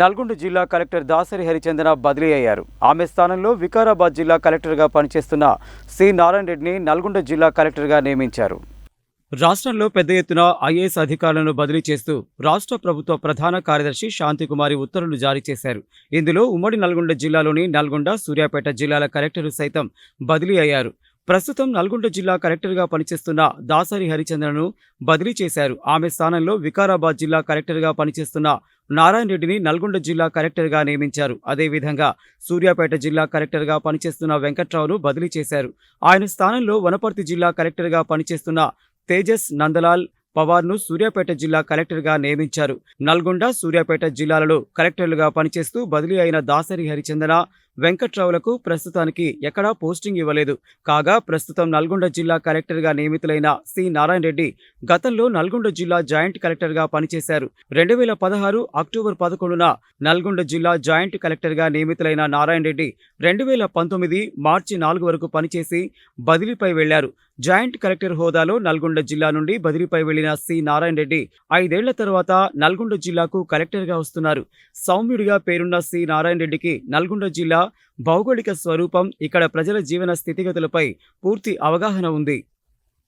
నల్గొండ జిల్లా కలెక్టర్ దాసరి హరిచందన బదిలీ అయ్యారు. ఆమె స్థానంలో వికారాబాద్ జిల్లా కలెక్టర్గా పనిచేస్తున్న సి నారాయణ రెడ్డిని నల్గొండ జిల్లా కలెక్టర్గా నియమించారు. రాష్ట్రంలో పెద్ద ఎత్తున ఐఏఎస్ అధికారులను బదిలీ చేస్తూ రాష్ట్ర ప్రభుత్వ ప్రధాన కార్యదర్శి శాంతికుమారి ఉత్తర్వులు జారీ చేశారు. ఇందులో ఉమ్మడి నల్గొండ జిల్లాలోని నల్గొండ సూర్యాపేట జిల్లాల కలెక్టర్లు సైతం బదిలీ అయ్యారు. ప్రస్తుతం నల్గొండ జిల్లా కలెక్టర్గా పనిచేస్తున్న దాసరి హరిచంద్రను బదిలీ చేశారు. ఆమె స్థానంలో వికారాబాద్ జిల్లా కలెక్టర్గా పనిచేస్తున్న నారాయణ రెడ్డిని నల్గొండ జిల్లా కలెక్టర్గా నియమించారు. అదేవిధంగా సూర్యాపేట జిల్లా కలెక్టర్గా పనిచేస్తున్న వెంకట్రావును బదిలీ చేశారు. ఆయన స్థానంలో వనపర్తి జిల్లా కలెక్టర్గా పనిచేస్తున్న తేజస్ నందలాల్ పవార్ను సూర్యాపేట జిల్లా కలెక్టర్గా నియమించారు. నల్గొండ సూర్యాపేట జిల్లాలలో కలెక్టర్లుగా పనిచేస్తూ బదిలీ అయిన దాసరి హరిచందన వెంకట్రావులకు ప్రస్తుతానికి ఎక్కడా పోస్టింగ్ ఇవ్వలేదు. కాగా ప్రస్తుతం నల్గొండ జిల్లా కలెక్టర్గా నియమితులైన సి. నారాయణ రెడ్డి గతంలో నల్గొండ జిల్లా జాయింట్ కలెక్టర్గా పనిచేశారు. రెండు వేల పదహారు అక్టోబర్ పదకొండున నల్గొండ జిల్లా జాయింట్ కలెక్టర్గా నియమితులైన నారాయణ రెడ్డి రెండు వేల పంతొమ్మిది మార్చి నాలుగు వరకు పనిచేసి బదిలీపై వెళ్ళారు. జాయింట్ కలెక్టర్ హోదాలో నల్గొండ జిల్లా నుండి బదిలీపై వెళ్ళిన సి. నారాయణ రెడ్డి ఐదేళ్ళ తర్వాత నల్గొండ జిల్లాకు కలెక్టర్గా వస్తున్నారు. సౌమ్యుడిగా పేరున్న సి. నారాయణ రెడ్డికి నల్గొండ జిల్లా భౌగోళిక స్వరూపం ఇక్కడ ప్రజల జీవన స్థితిగతులపై పూర్తి అవగాహన ఉంది.